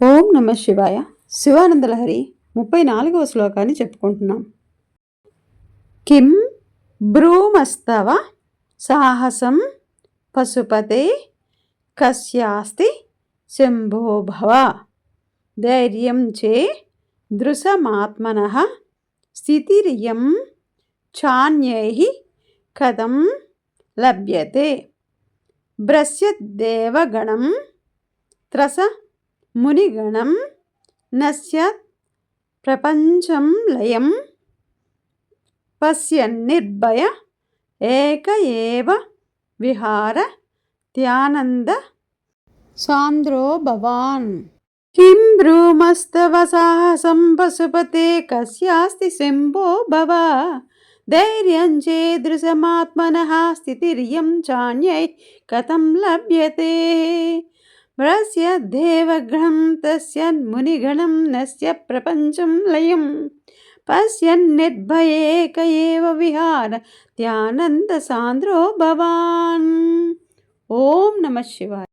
ఓం నమ శివాయ. శివానందలహరి ముప్పై నాలుగవ శ్లోకాన్ని చెప్పుకుంటున్నాం. కిం బ్రూమస్తవ సాహసం పశుపతే కస్యాస్తి శంభోభవ ధైర్యం చే దృశమాత్మన స్థితిరియం చాన్యై కథం లభ్యతే. భ్రశ్యద్దేవగణం త్రస మునిగణం నస్య ప్రపంచం లయం పశ్యన్నిర్భయ ఏక ఏవ విహార ధ్యానంద సాంద్రో భవాన్. కిం బ్రూమస్తవ సాహసం పశుపతే కస్యాస్తి శంభో భవ ధైర్యం చేదృశమాత్మన స్థితిర్యం చాణ్యై కథం లభ్యతే. వ్రస్య దేవగ్రహం తస్య మునిగణం నస్య ప్రపంచం లయం పశ్యన్నిర్భయేక ఏవ విహార ధ్యానంద సాంద్రో భవాన్ ఓం నమ శివాయ